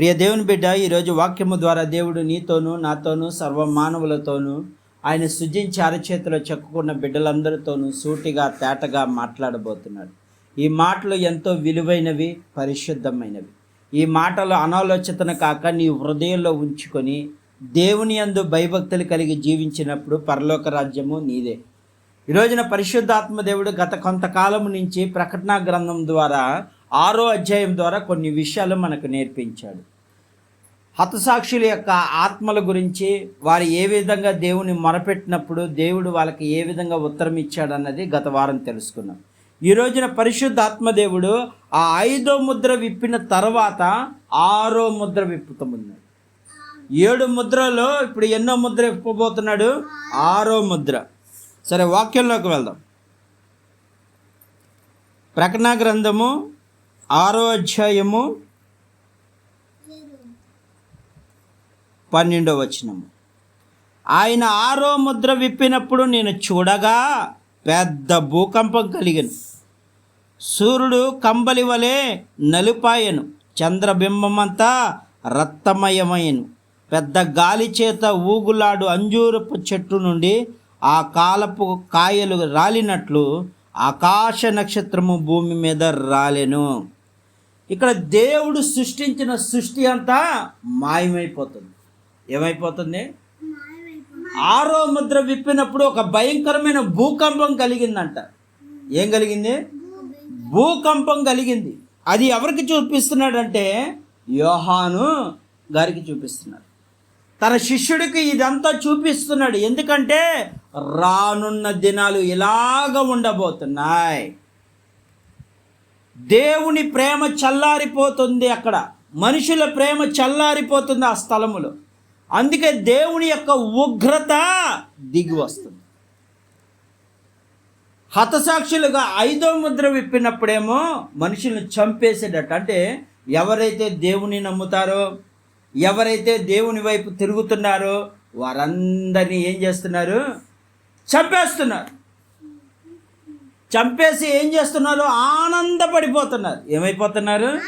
ప్రియ దేవుని బిడ్డ ఈరోజు వాక్యము ద్వారా దేవుడు నీతోనూ నాతోనూ సర్వ మానవులతోనూ ఆయన సృజించి అరచేతిలో చెక్కుకున్న బిడ్డలందరితోనూ సూటిగా తేటగా మాట్లాడబోతున్నాడు. ఈ మాటలు ఎంతో విలువైనవి పరిశుద్ధమైనవి. ఈ మాటలు అనాలోచితన కాక నీ హృదయంలో ఉంచుకొని దేవుని యందు భయభక్తులు కలిగి జీవించినప్పుడు పరలోక రాజ్యము నీదే. ఈ రోజున పరిశుద్ధాత్మ దేవుడు గత కొంతకాలం నుంచి ప్రకటనా గ్రంథం ద్వారా ఆరో అధ్యాయం ద్వారా కొన్ని విషయాలు మనకు నేర్పించాడు. హతసాక్షుల యొక్క ఆత్మల గురించి వారు ఏ విధంగా దేవుని మొరపెట్టినప్పుడు దేవుడు వాళ్ళకి ఏ విధంగా ఉత్తరం ఇచ్చాడన్నది గత వారం తెలుసుకున్నాం. ఈ రోజున పరిశుద్ధాత్మదేవుడు ఆ ఐదో ముద్ర విప్పిన తర్వాత ఆరో ముద్ర విప్పుతున్నాడు ఏడు ముద్రలో ఇప్పుడు ఎన్నో ముద్ర విప్పబోతున్నాడు? ఆరో ముద్ర. సరే వాక్యంలోకి వెళ్దాం. ప్రకటన గ్రంథము ఆరో అధ్యాయము పన్నెండో వచనము. ఆయన ఆరో ముద్ర విప్పినప్పుడు నేను చూడగా పెద్ద భూకంపం కలిగను. సూర్యుడు కంబలి వలె నలుపాయను. చంద్రబింబమంతా రక్తమయమయను పెద్ద గాలి చేత ఊగులాడు అంజూరపు చెట్టు నుండి ఆ కాలపు కాయలు రాలినట్లు ఆకాశ నక్షత్రము భూమి మీద రాలెను. ఇక్కడ దేవుడు సృష్టించిన సృష్టి అంతా మాయమైపోతుంది. ఏమైపోతుంది? ఆరో ముద్ర విప్పినప్పుడు ఒక భయంకరమైన భూకంపం కలిగిందంట. ఏం కలిగింది? భూకంపం కలిగింది. అది ఎవరికి చూపిస్తున్నాడంటే యోహాను గారికి చూపిస్తున్నాడు. తన శిష్యుడికి ఇదంతా చూపిస్తున్నాడు. ఎందుకంటే రానున్న దినాలు ఇలాగ ఉండబోతున్నాయి. దేవుని ప్రేమ చల్లారిపోతుంది అక్కడ. మనుషుల ప్రేమ చల్లారిపోతుంది ఆ స్థలములో. అందుకే దేవుని యొక్క ఉగ్రత దిగి వస్తుంది. హతసాక్షులుగా ఐదో ముద్ర విప్పినప్పుడేమో మనుషులను చంపేసేటట్టు. అంటే ఎవరైతే దేవుని నమ్ముతారో ఎవరైతే దేవుని వైపు తిరుగుతున్నారో వారందరినీ ఏం చేస్తున్నారు? చంపేస్తున్నారు. చంపేసి ఏం చేస్తున్నారు ఆనందపడిపోతున్నారు. ఏమైపోతున్నారు?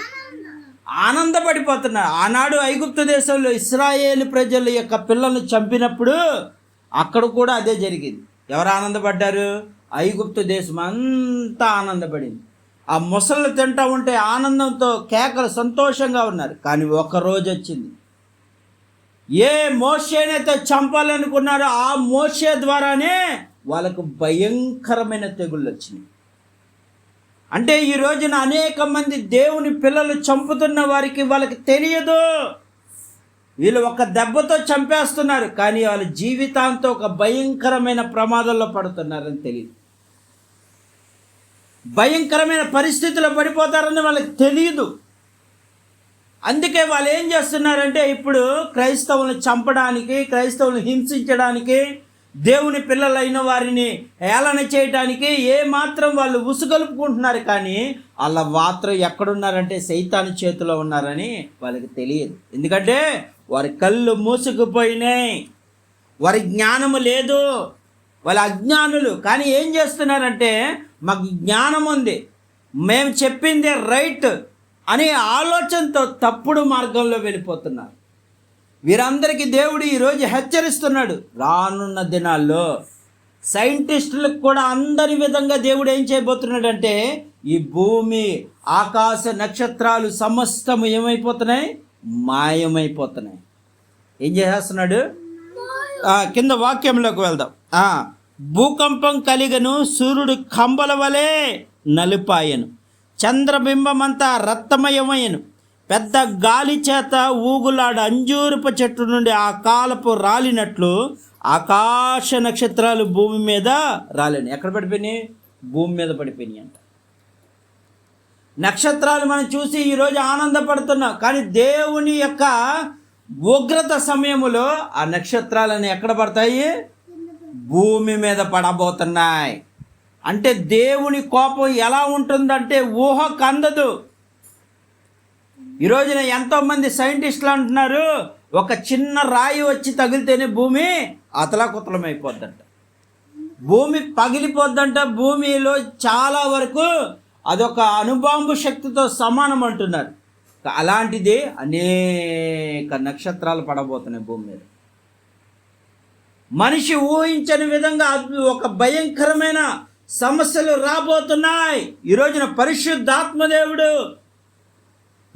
ఆనందపడిపోతున్నారు. ఆనాడు ఐగుప్తు దేశంలో ఇస్రాయేల్ ప్రజల యొక్క పిల్లల్ని చంపినప్పుడు అక్కడ కూడా అదే జరిగింది. ఎవరు ఆనందపడ్డారు? ఐగుప్తు దేశం అంతా ఆనందపడింది. ఆ ముసళ్ళు తింటా ఉంటే ఆనందంతో కేకలు సంతోషంగా ఉన్నారు. కానీ ఒక రోజు వచ్చింది. ఏ మోషేనైతే చంపాలనుకున్నారో ఆ మోషే ద్వారానే వాళ్ళకు భయంకరమైన తెగుళ్ళు వచ్చినాయి. అంటే ఈ రోజున అనేక మంది దేవుని పిల్లలు చంపుతున్న వారికి వాళ్ళకి తెలియదు. వీళ్ళు ఒక దెబ్బతో చంపేస్తున్నారు కానీ వాళ్ళ జీవితాంతో ఒక భయంకరమైన ప్రమాదంలో పడుతున్నారని తెలియదు భయంకరమైన పరిస్థితుల్లో పడిపోతారని వాళ్ళకి తెలియదు అందుకే వాళ్ళు ఏం చేస్తున్నారంటే ఇప్పుడు క్రైస్తవులను చంపడానికి క్రైస్తవులను హింసించడానికి దేవుని పిల్లలైన వారిని ఏలన చేయడానికి ఏ మాత్రం వాళ్ళు ఉసుగలుపుకుంటున్నారు కానీ వాళ్ళ మాత్రం ఎక్కడున్నారంటే సైతాను చేతిలో ఉన్నారని వాళ్ళకి తెలియదు. ఎందుకంటే వారి కళ్ళు మూసుకుపోయినాయి. వారి జ్ఞానము లేదు. వాళ్ళ అజ్ఞానులు. కానీ ఏం చేస్తున్నారంటే మాకు జ్ఞానం ఉంది. మేము చెప్పిందే రైట్ అనే ఆలోచనతో తప్పుడు మార్గంలో వెళ్ళిపోతున్నారు. వీరందరికీ దేవుడు ఈరోజు హెచ్చరిస్తున్నాడు. రానున్న దినాల్లో సైంటిస్టులకు కూడా అందరి విధంగా దేవుడు ఏం చేయబోతున్నాడంటే ఈ భూమి ఆకాశ నక్షత్రాలు సమస్తము ఏమైపోతున్నాయి? మాయమైపోతున్నాయి. ఏం చేసేస్తున్నాడు కింద వాక్యంలోకి వెళ్దాం. భూకంపం కలిగను సూర్యుడు కంబల వలె నలిపాయను. చంద్రబింబమంతా రక్తమయమయ్యను. పెద్ద గాలి చేత ఊగులాడు అంజూరపు చెట్టు నుండి ఆ కాలపు రాలినట్లు ఆకాశ నక్షత్రాలు భూమి మీద రాలేను. ఎక్కడ పడిపోయినాయి? భూమి మీద పడిపోయినాయి అంట. నక్షత్రాలు మనం చూసి ఈరోజు ఆనందపడుతున్నాం. కానీ దేవుని యొక్క ఉగ్రత సమయములో ఆ నక్షత్రాలని ఎక్కడ పడతాయి? భూమి మీద పడబోతున్నాయి. అంటే దేవుని కోపం ఎలా ఉంటుందంటే ఊహకు అందదు. ఈ రోజున ఎంతోమంది సైంటిస్టులు అంటున్నారు ఒక చిన్న రాయి వచ్చి తగిలితేనే భూమి అతలాకుతలమైపోద్దంట. భూమి పగిలిపోద్దంట భూమిలో చాలా వరకు అదొక అనుబాంబు శక్తితో సమానం అంటున్నారు. అలాంటిది అనేక నక్షత్రాలు పడబోతున్నాయి భూమి మీద. మనిషి ఊహించని విధంగా ఒక భయంకరమైన సమస్యలు రాబోతున్నాయి. ఈ రోజున పరిశుద్ధాత్మదేవుడు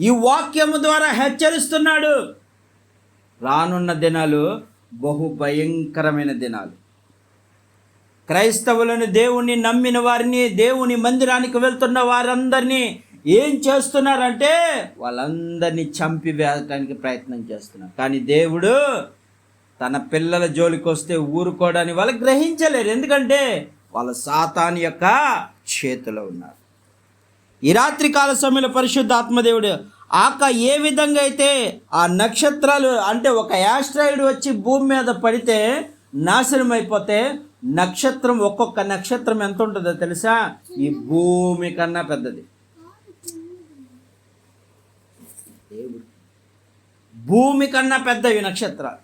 ఈ వాక్యము ద్వారా హెచ్చరిస్తున్నాడు. రానున్న దినాలు బహు భయంకరమైన దినాలు. క్రైస్తవులను దేవుణ్ణి నమ్మిన వారిని దేవుని మందిరానికి వెళ్తున్న వారందరినీ ఏం చేస్తున్నారంటే వాళ్ళందరినీ చంపివేయటానికి ప్రయత్నం చేస్తున్నారు. కానీ దేవుడు తన పిల్లల జోలికి వస్తే ఊరుకోవడానికి వాళ్ళు గ్రహించలేరు. ఎందుకంటే వాళ్ళ సాతాన్ యొక్క చేతిలో ఉన్నారు. ఈ రాత్రి కాల సమయంలో పరిశుద్ధ ఆత్మదేవుడు ఆక ఏ విధంగా అయితే ఆ నక్షత్రాలు అంటే ఒక యాస్ట్రాయిడ్ వచ్చి భూమి మీద పడితే నాశనం అయిపోతే నక్షత్రం ఒక్కొక్క నక్షత్రం ఎంత ఉంటుందో తెలుసా? ఈ భూమి కన్నా పెద్దది. భూమి కన్నా పెద్దవి నక్షత్రాలు.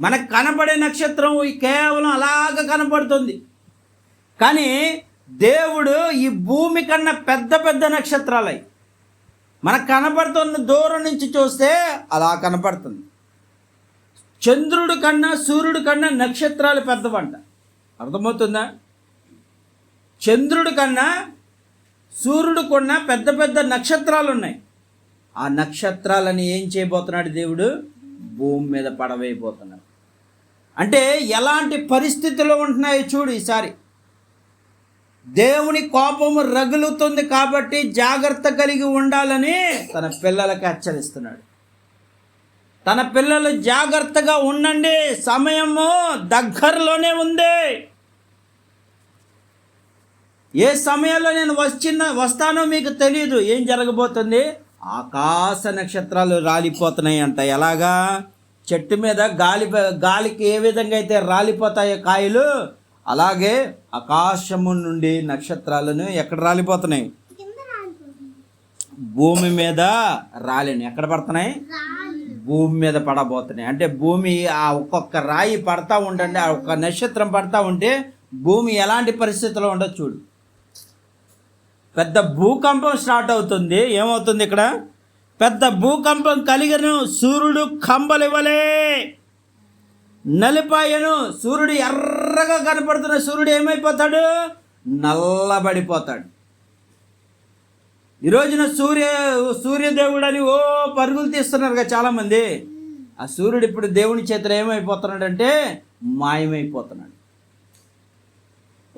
మనకు కనబడే నక్షత్రం కేవలం అలాగ కనపడుతుంది. కానీ దేవుడు ఈ భూమి కన్నా పెద్ద పెద్ద నక్షత్రాలై. మనకు కనపడుతున్న దూరం నుంచి చూస్తే అలా కనపడుతుంది. చంద్రుడి కన్నా సూర్యుడి కన్నా నక్షత్రాలు పెద్దవంట. అర్థమవుతుందా? చంద్రుడి కన్నా సూర్యుడు కన్నా పెద్ద పెద్ద నక్షత్రాలు ఉన్నాయి ఆ నక్షత్రాలని ఏం చేయబోతున్నాడు దేవుడు? భూమి మీద పడవేయబోతున్నాడు. అంటే ఎలాంటి పరిస్థితులు ఉంటున్నాయో చూడు ఈసారి. దేవుని కోపము రగులుతుంది కాబట్టి జాగ్రత్త కలిగి ఉండాలని తన పిల్లలకి హెచ్చరిస్తున్నాడు. తన పిల్లలు జాగ్రత్తగా ఉండండి. సమయము దగ్గరలోనే ఉంది. ఏ సమయంలో నేను వచ్చిన వస్తానో మీకు తెలియదు. ఏం జరగబోతుంది? ఆకాశ నక్షత్రాలు రాలిపోతున్నాయి అంట. ఎలాగా? చెట్టు మీద గాలి గాలికి ఏ విధంగా అయితే రాలిపోతాయో కాయలు అలాగే ఆకాశము నుండి నక్షత్రాలను ఎక్కడ రాలిపోతున్నాయి? భూమి మీద రాలిని. ఎక్కడ పడుతున్నాయి? భూమి మీద పడబోతున్నాయి. అంటే భూమి ఆ ఒక్కొక్క రాయి పడతా ఉండండి ఆ ఒక్క నక్షత్రం పడతా ఉంటే భూమి ఎలాంటి పరిస్థితిలో ఉండదు చూడు. పెద్ద భూకంపం స్టార్ట్ అవుతుంది. ఏమవుతుంది ఇక్కడ? పెద్ద భూకంపం కలిగను సూర్యుడు కంబలివలే నలిపాయను. సూర్యుడు ఎర్రగా కనపడుతున్న సూర్యుడు ఏమైపోతాడు? నల్లబడిపోతాడు. ఈ రోజున సూర్య సూర్యదేవుడు అని ఓ పరుగులు తీస్తున్నారుగా చాలామంది. ఆ సూర్యుడు ఇప్పుడు దేవుని చేతులు ఏమైపోతున్నాడంటే మాయమైపోతున్నాడు.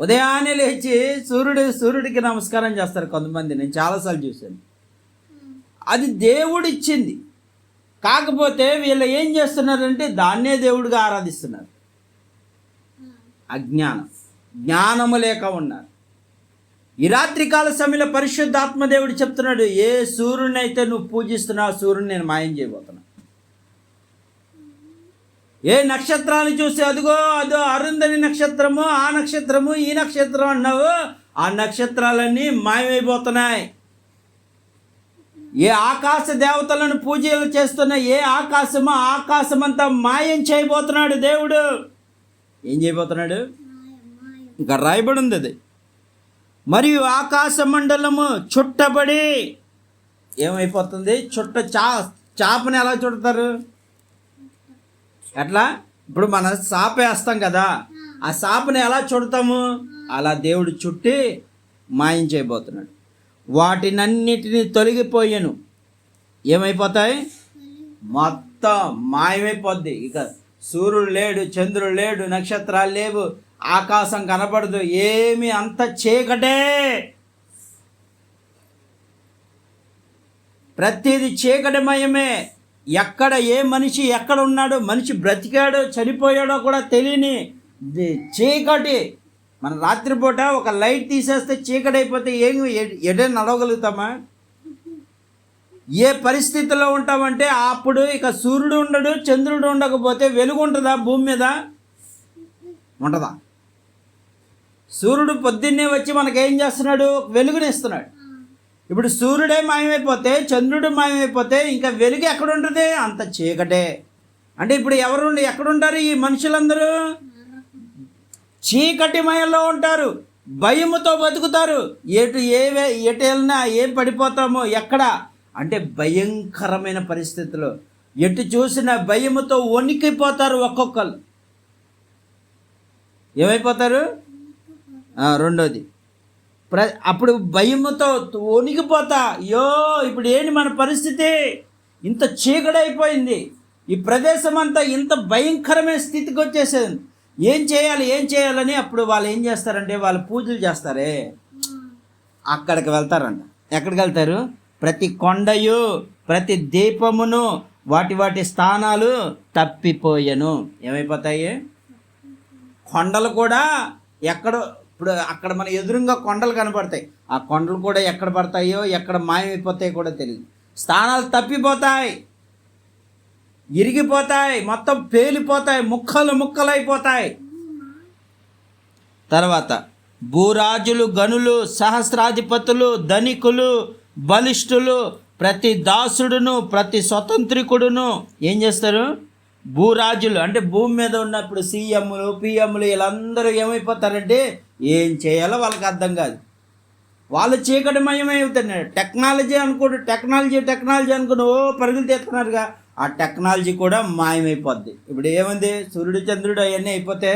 ఉదయాన్నే లేచి సూర్యుడు సూర్యుడికి నమస్కారం చేస్తారు కొంతమంది. నేను చాలాసార్లు చూశాను. అది దేవుడు ఇచ్చింది కాకపోతే వీళ్ళు ఏం చేస్తున్నారంటే దాన్నే దేవుడిగా ఆరాధిస్తున్నారు. అజ్ఞానం. జ్ఞానము లేక ఉన్నారు. ఈ రాత్రికాల సమయంలో పరిశుద్ధాత్మ దేవుడు చెప్తున్నాడు ఏ సూర్యుని అయితే నువ్వు పూజిస్తున్నావు సూర్యుని నేను మాయం చేయబోతున్నా. ఏ నక్షత్రాన్ని చూసి అదిగో అదో అరుంధని నక్షత్రము ఆ నక్షత్రము ఈ నక్షత్రం అన్నావు ఆ నక్షత్రాలన్నీ మాయమైపోతున్నాయి. ఏ ఆకాశ దేవతలను పూజలు చేస్తున్న ఏ ఆకాశమో ఆకాశం అంతా మాయం చేయబోతున్నాడు దేవుడు. ఏం చేయబోతున్నాడు? ఇంకా రాయబడి ఉంది అది. మరియు ఆకాశ మండలము చుట్టబడి ఏమైపోతుంది? చుట్ట చా చాపని ఎలా చుడతారు? ఎట్లా? ఇప్పుడు మన సాప వేస్తాం కదా ఆ సాపని ఎలా చుడతాము? అలా దేవుడు చుట్టి మాయం చేయబోతున్నాడు. వాటినన్నిటిని తొలగిపోయాను. ఏమైపోతాయి? మొత్తం మాయమైపోద్ది. ఇక సూర్యుడు లేడు చంద్రుడు లేడు నక్షత్రాలు లేవు ఆకాశం కనపడదు ఏమి అంత చీకటే! ప్రతిది చీకటిమయమే. ఎక్కడ ఏ మనిషి ఎక్కడ ఉన్నాడో మనిషి బ్రతికాడో చనిపోయాడో కూడా తెలియని చీకటి. మన రాత్రిపూట ఒక లైట్ తీసేస్తే చీకటైపోతే ఏం ఎడ నడవగలుగుతామా? ఏ పరిస్థితిలో ఉంటామంటే అప్పుడు ఇక సూర్యుడు ఉండడు చంద్రుడు ఉండకపోతే వెలుగు ఉంటుందా భూమి మీద? ఉంటుందా. సూర్యుడు పొద్దున్నే వచ్చి మనకేం చేస్తున్నాడు? వెలుగునిస్తున్నాడు. ఇప్పుడు సూర్యుడే మాయమైపోతే చంద్రుడు మాయమైపోతే ఇంకా వెలుగు ఎక్కడ ఉంటుంది అంత చీకటే. అంటే ఇప్పుడు ఎవరు ఎక్కడుంటారు ఈ మనుషులందరూ? చీకటిమయంలో ఉంటారు. భయముతో బతుకుతారు. ఎటు ఏ ఎటు వెళ్ళినా ఏం పడిపోతామో ఎక్కడ? అంటే భయంకరమైన పరిస్థితులు. ఎటు చూసిన భయముతో వణికిపోతారు ఒక్కొక్కరు. ఏమైపోతారు? రెండోది. ప్ర అప్పుడు భయముతో వణికిపోతా. అయ్యో ఇప్పుడు ఏంటి మన పరిస్థితి? ఇంత చీకడైపోయింది ఈ ప్రదేశం అంతా ఇంత భయంకరమైన స్థితికి వచ్చేసేది. ఏం చేయాలి ఏం చేయాలని అప్పుడు వాళ్ళు ఏం చేస్తారంటే వాళ్ళు పూజలు చేస్తారే. అక్కడికి వెళ్తారంట. ఎక్కడికి వెళ్తారు? ప్రతి కొండయు ప్రతి దీపమును వాటి వాటి స్థానాలు తప్పిపోయెను. ఏమైపోతాయి? కొండలు కూడా ఎక్కడ ఇప్పుడు అక్కడ మన ఎదురుగా కొండలు కనపడతాయి. ఆ కొండలు కూడా ఎక్కడ పడతాయో ఎక్కడ మాయమైపోతాయో కూడా తెలియదు. స్థానాలు తప్పిపోతాయి. ఇరిగిపోతాయి మొత్తం పేలిపోతాయి ముక్కలు ముక్కలైపోతాయి. తర్వాత భూరాజులు గనులు సహస్రాధిపతులు ధనికులు బలిష్ఠులు ప్రతి దాసుడును ప్రతి స్వతంత్రికుడును ఏం చేస్తారు? భూరాజులు అంటే భూమి మీద ఉన్నప్పుడు సీఎంలు పిఎంలు వీళ్ళందరూ ఏమైపోతారంటే ఏం చేయాలో వాళ్ళకి అర్థం కాదు. వాళ్ళు చీకటిమయమవుతున్నారు టెక్నాలజీ అనుకోడు టెక్నాలజీ టెక్నాలజీ అనుకుని ఓ పరుగులు తీస్తున్నారుగా. ఆ టెక్నాలజీ కూడా మాయమైపోద్ది. ఇప్పుడు ఏముంది? సూర్యుడు చంద్రుడు అవన్నీ అయిపోతే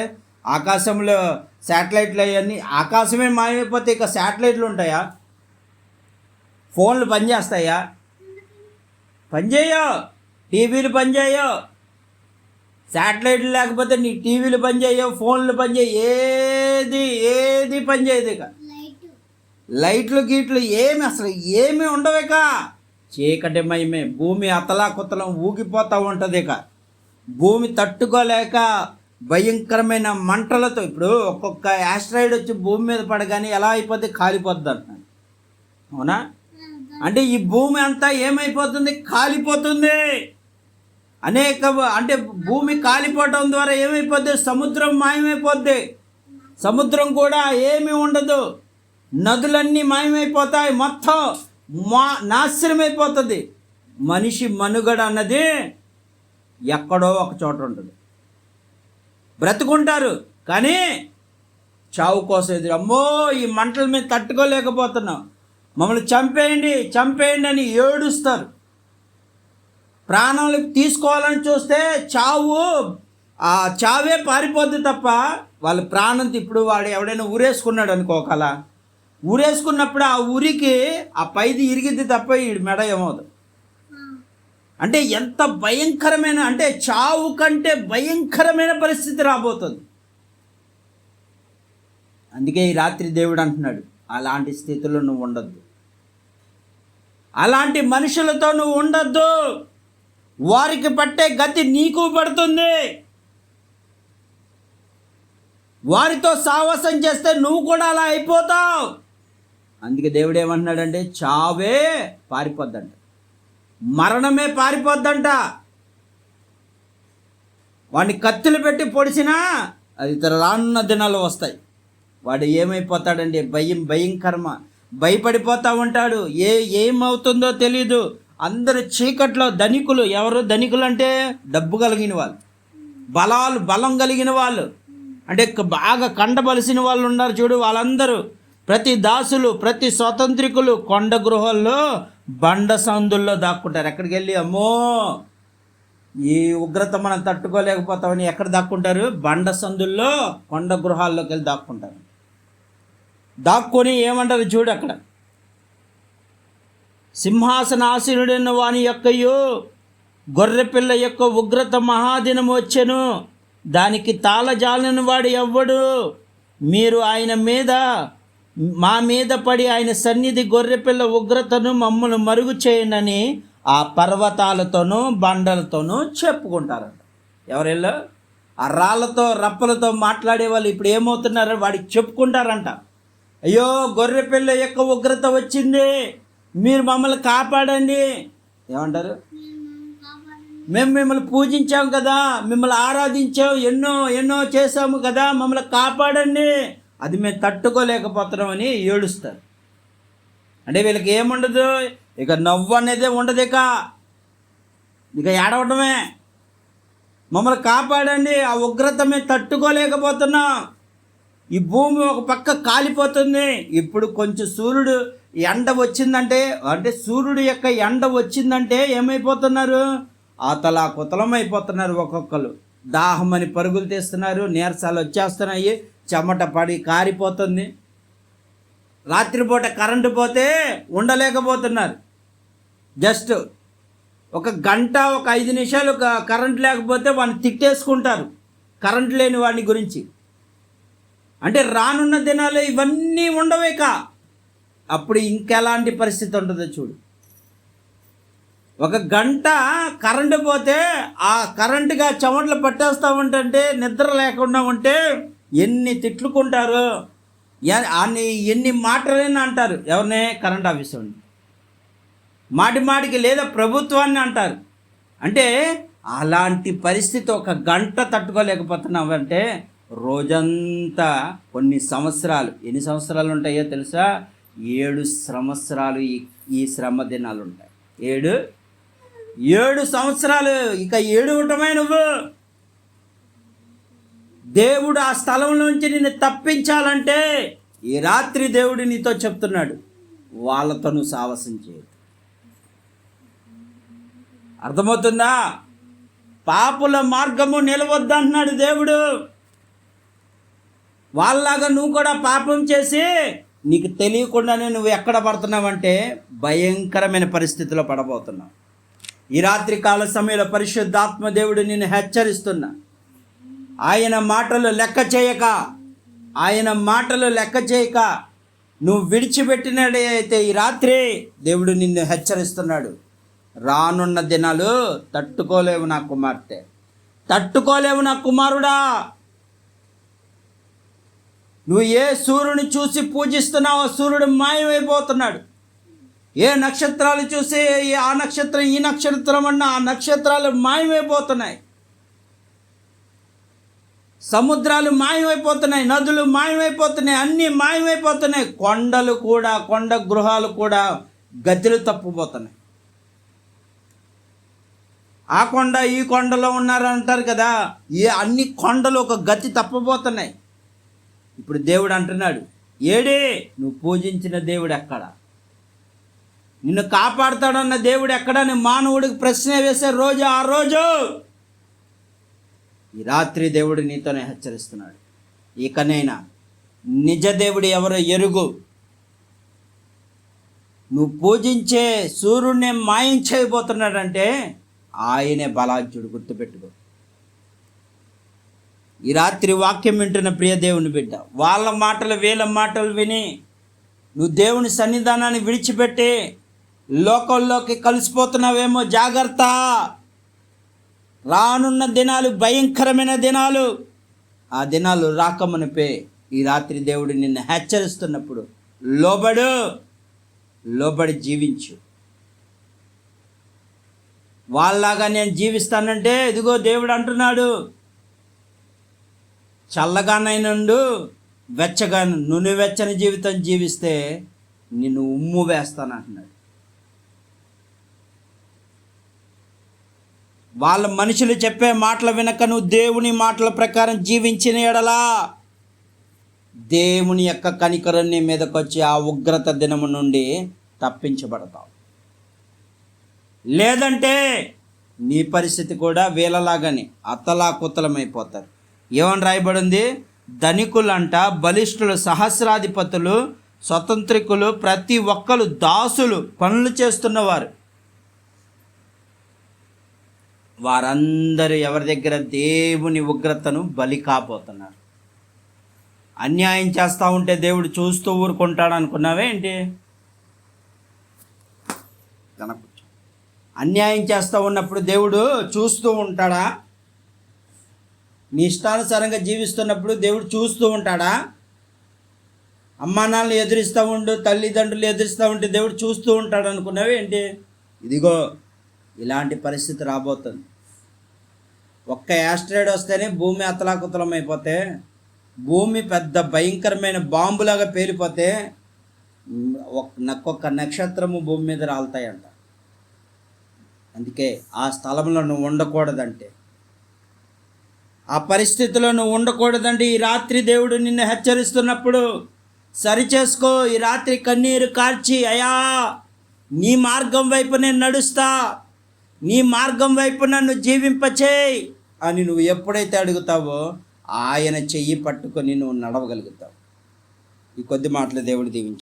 ఆకాశంలో శాటిలైట్లు అవన్నీ ఆకాశమే మాయమైపోతే ఇక శాటిలైట్లు ఉంటాయా? ఫోన్లు పనిచేస్తాయా పనిచేయో టీవీలు పనిచేయో శాటిలైట్లు లేకపోతే నీ టీవీలు పనిచేయవు ఫోన్లు పనిచేయ ఏది ఏది పనిచేయదు ఇక. లైట్లు గీట్లు ఏమి అసలు ఏమి ఉండవిక చీకటిమయమే భూమి అతలా కుతలం ఊగిపోతూ ఉంటుంది ఇక. భూమి తట్టుకోలేక భయంకరమైన మంటలతో ఇప్పుడు ఒక్కొక్క యాస్ట్రాయిడ్ వచ్చి భూమి మీద పడగానే ఎలా అయిపోతే కాలిపోద్ది అంటున్నాను అవునా? అంటే ఈ భూమి అంతా ఏమైపోతుంది? కాలిపోతుంది. అనేక అంటే భూమి కాలిపోవటం ద్వారా ఏమైపోద్ది? సముద్రం మాయమైపోద్ది. సముద్రం కూడా ఏమీ ఉండదు. నదులన్నీ మాయమైపోతాయి మొత్తం. మా నాశనమైపోతుంది. మనిషి మనుగడ అన్నది ఎక్కడో ఒక చోట ఉంటుంది. బ్రతుకుంటారు కానీ చావు కోసం ఎదురు. అమ్మో ఈ మంటల మీద తట్టుకోలేకపోతున్నాం. మమ్మల్ని చంపేయండి చంపేయండి అని ఏడుస్తారు. ప్రాణాలు తీసుకోవాలని చూస్తే చావు ఆ చావే పారిపోద్ది తప్ప వాళ్ళ ప్రాణం ఇప్పుడు వాడు ఎవడైనా ఊరేసుకున్నాడు అనుకోకలా ఊరేసుకున్నప్పుడు ఆ ఊరికి ఆ పైది ఇరిగిద్ది తప్ప ఈ మెడ ఏమవుతుంది అంటే ఎంత భయంకరమైన అంటే చావు కంటే భయంకరమైన పరిస్థితి రాబోతుంది. అందుకే ఈ రాత్రి దేవుడు అంటున్నాడు అలాంటి స్థితిలో నువ్వు ఉండొద్దు. అలాంటి మనుషులతో నువ్వు ఉండొద్దు. వారికి పట్టే గతి నీకు పడుతుంది. వారితో సావాసం చేస్తే నువ్వు కూడా అలా అయిపోతావు. అందుకే దేవుడు ఏమంటున్నాడంటే చావే పారిపోద్దంట. మరణమే పారిపోద్దంట. వాడిని కత్తులు పెట్టి పొడిచినా అది ఇతర రానున్న దినాలు వస్తాయి. వాడు ఏమైపోతాడండి భయం భయంకరమ భయపడిపోతూ ఉంటాడు. ఏ ఏమవుతుందో తెలియదు అందరు చీకట్లో ధనికులు. ఎవరు ధనికులు అంటే డబ్బు కలిగిన వాళ్ళు. బలాలు బలం కలిగిన వాళ్ళు. అంటే బాగా కండబలిసిన వాళ్ళు ఉన్నారు చూడు వాళ్ళందరూ. ప్రతి దాసులు ప్రతి స్వతంత్రికులు కొండ గృహాల్లో బండ సందుల్లో దాక్కుంటారు. ఎక్కడికి వెళ్ళి? అమ్మో! ఈ ఉగ్రత మనం తట్టుకోలేకపోతామని ఎక్కడ దాక్కుంటారు? బండ సందుల్లో కొండ గృహాల్లోకి వెళ్ళి దాక్కుంటారు. దాక్కొని ఏమంటారు చూడు అక్కడ. సింహాసనాసీనుడైన వాని యొక్కయు గొర్రెపిల్ల యొక్క ఉగ్రత మహాదినం వచ్చెను. దానికి తాళజాలని వాడు ఎవ్వడు. మీరు ఆయన మీద మా మీద పడి ఆయన సన్నిధి గొర్రెపిల్ల ఉగ్రతను మమ్మల్ని మరుగు చేయనని ఆ పర్వతాలతోనూ బండలతోనూ చెప్పుకుంటారంట. ఎవరెళ్ళో? ఆ రాళ్ళతో రప్పలతో మాట్లాడే వాళ్ళు ఇప్పుడు ఏమవుతున్నారో వాడికి చెప్పుకుంటారంట. అయ్యో గొర్రెపిల్ల యొక్క ఉగ్రత వచ్చింది. మీరు మమ్మల్ని కాపాడండి. ఏమంటారు? మేము మిమ్మల్ని పూజించాం కదా. మిమ్మల్ని ఆరాధించాం. ఎన్నో ఎన్నో చేసాము కదా. మమ్మల్ని కాపాడండి. అది మేము తట్టుకోలేకపోతున్నామని ఏడుస్తారు. అంటే వీళ్ళకి ఏముండదు? ఇక నవ్వు అనేది ఉండదు ఇక. ఇక ఏడవటమే. మమ్మల్ని కాపాడండి ఆ ఉగ్రత మేము తట్టుకోలేకపోతున్నాం. ఈ భూమి ఒక పక్క కాలిపోతుంది. ఇప్పుడు కొంచెం సూర్యుడు ఎండ వచ్చిందంటే అంటే సూర్యుడు యొక్క ఎండ వచ్చిందంటే ఏమైపోతున్నారు? అతలా కుతలం అయిపోతున్నారు ఒక్కొక్కరు. దాహం అని పరుగులు తీస్తున్నారు నీరసాలు వచ్చేస్తున్నాయి. చెమట పడి కారిపోతుంది. రాత్రిపూట కరెంటు పోతే ఉండలేకపోతున్నారు. జస్ట్ ఒక గంట ఒక ఐదు నిమిషాలు కరెంట్ లేకపోతే వాడిని తిట్టేసుకుంటారు. కరెంట్ లేని వాడిని గురించి. అంటే రానున్న దినాలు ఇవన్నీ ఉండవేక అప్పుడు ఇంకెలాంటి పరిస్థితి ఉంటుందో చూడు. ఒక గంట కరెంటు పోతే ఆ కరెంటుగా చెమటలు పట్టేస్తూ ఉంటే నిద్ర లేకుండా ఉంటే ఎన్ని తిట్లుకుంటారు అన్ని ఎన్ని మాటలని అంటారు. ఎవరినే? కరెంట్ ఆఫీస్ మాటి మాటికి లేదా ప్రభుత్వాన్ని అంటారు. అంటే అలాంటి పరిస్థితి ఒక గంట తట్టుకోలేకపోతున్నావంటే రోజంతా కొన్ని సంవత్సరాలు ఎన్ని సంవత్సరాలు ఉంటాయో తెలుసా? ఏడు సంవత్సరాలు ఈ ఈ శ్రమ దినాలు ఉంటాయి ఏడు? ఏడు సంవత్సరాలు. ఇక ఏడువటమే నువ్వు. దేవుడు ఆ స్థలం నుంచి నిన్ను తప్పించాలంటే ఈ రాత్రి దేవుడు నీతో చెప్తున్నాడు వాళ్ళతో నువ్వు సాహసం చేయదు అర్థమవుతుందా? పాపుల మార్గము నిలవద్దంటున్నాడు దేవుడు. వాళ్ళలాగా నువ్వు కూడా పాపం చేసి నీకు తెలియకుండానే నువ్వు ఎక్కడ పడుతున్నావంటే భయంకరమైన పరిస్థితిలో పడబోతున్నావు. ఈ రాత్రి కాల సమయంలో పరిశుద్ధాత్మ దేవుడు నిన్ను హెచ్చరిస్తున్నా. ఆయన మాటలు లెక్క చేయక ఆయన మాటలు లెక్క చేయక నువ్వు విడిచిపెట్టినట్టయితే ఈ రాత్రి దేవుడు నిన్ను హెచ్చరిస్తున్నాడు. రానున్న దినాలు తట్టుకోలేవు నా కుమార్తె. తట్టుకోలేవు నా కుమారుడా. నువ్వు ఏ సూర్యుని చూసి పూజిస్తున్నావో సూర్యుడు మాయమైపోతున్నాడు. ఏ నక్షత్రాలు చూసి ఆ నక్షత్రం ఈ నక్షత్రం అన్న ఆ నక్షత్రాలు మాయమైపోతున్నాయి. సముద్రాలు మాయమైపోతున్నాయి నదులు మాయమైపోతున్నాయి అన్నీ మాయమైపోతున్నాయి. కొండలు కూడా కొండ గృహాలు కూడా గద్దెలు తప్పిపోతున్నాయి. ఆ కొండ ఈ కొండలో ఉన్నారు అంటారు కదా ఈ అన్ని కొండలు ఒక గతి తప్పబోతున్నాయి ఇప్పుడు దేవుడు అంటున్నాడు ఏడే నువ్వు పూజించిన దేవుడు ఎక్కడ? నిన్ను కాపాడుతాడన్న దేవుడు ఎక్కడని మానవుడికి ప్రశ్న వేసే రోజు ఆ రోజు ఈ రాత్రి దేవుడు నీతోనే హెచ్చరిస్తున్నాడు. ఇకనైనా నిజ దేవుడు ఎవరో ఎరుగు. నువ్వు పూజించే సూర్యుడిని మాయం చేయబోతున్నాడంటే ఆయనే బలాజ్యుడు గుర్తుపెట్టుకో. ఈ రాత్రి వాక్యం వింటున్న ప్రియ దేవుని బిడ్డ వాళ్ళ మాటలు వీళ్ళ మాటలు విని నువ్వు దేవుని సన్నిధానాన్ని విడిచిపెట్టి లోకంలోకి కలిసిపోతున్నావేమో జాగ్రత్త. రానున్న దినాలు భయంకరమైన దినాలు. ఆ దినాలు రాకమనిపే ఈ రాత్రి దేవుడు నిన్ను హెచ్చరిస్తున్నప్పుడు లోబడు లోబడి జీవించు. వాళ్ళలాగా నేను జీవిస్తానంటే ఇదిగో దేవుడు అంటున్నాడు. చల్లగానైనండు వెచ్చగా నూనె వెచ్చని జీవితం జీవిస్తే నిన్ను ఉమ్ము వేస్తాను వాళ్ళ మనుషులు చెప్పే మాటలు వినకను నువ్వు దేవుని మాటల ప్రకారం జీవించిన ఎడలా. దేవుని యొక్క కనికరం నీ వచ్చి ఆ ఉగ్రత దినము నుండి తప్పించబడతావు. లేదంటే నీ పరిస్థితి కూడా వీళ్ళలాగానే అత్తలాకుత్తలమైపోతారు. ఏమని రాయబడింది? ధనికులంట బలిష్ఠులు సహస్రాధిపతులు స్వతంత్రికులు ప్రతి ఒక్కరు దాసులు పనులు చేస్తున్నవారు. వారందరూ ఎవరి దగ్గర దేవుని ఉగ్రతను బలి కాపోతున్నారు. అన్యాయం చేస్తూ ఉంటే దేవుడు చూస్తూ ఊరుకుంటాడు అనుకున్నావే ఏంటి? అన్యాయం చేస్తూ ఉన్నప్పుడు దేవుడు చూస్తూ ఉంటాడా? నీ ఇష్టానుసారంగా జీవిస్తున్నప్పుడు దేవుడు చూస్తూ ఉంటాడా? అమ్మా నాన్నలు ఎదురిస్తూ ఉండు తల్లిదండ్రులు ఎదురిస్తూ ఉంటే దేవుడు చూస్తూ ఉంటాడు అనుకున్నావే ఏంటి? ఇదిగో ఇలాంటి పరిస్థితి రాబోతుంది. ఒక్క యాస్ట్రాయిడ్ వస్తేనే భూమి అతలాకుతలం అయిపోతే భూమి పెద్ద భయంకరమైన బాంబులాగా పేలిపోతే ఒక్కొక్క నక్షత్రము భూమి మీద రాలుతాయంట. అందుకే ఆ స్థలంలో నువ్వు ఉండకూడదంటే. ఆ పరిస్థితిలో నువ్వు ఉండకూడదండి ఈ రాత్రి దేవుడు నిన్ను హెచ్చరిస్తున్నప్పుడు సరి చేసుకో ఈ రాత్రి కన్నీరు కార్చి అయా నీ మార్గం వైపు నేను నడుస్తా. నీ మార్గం వైపు నన్ను జీవింపచేయి అని నువ్వు ఎప్పుడైతే అడుగుతావో ఆయన చెయ్యి పట్టుకొని నువ్వు నడవగలుగుతావు. ఈ కొద్ది మాటలు దేవుడు దీవించు.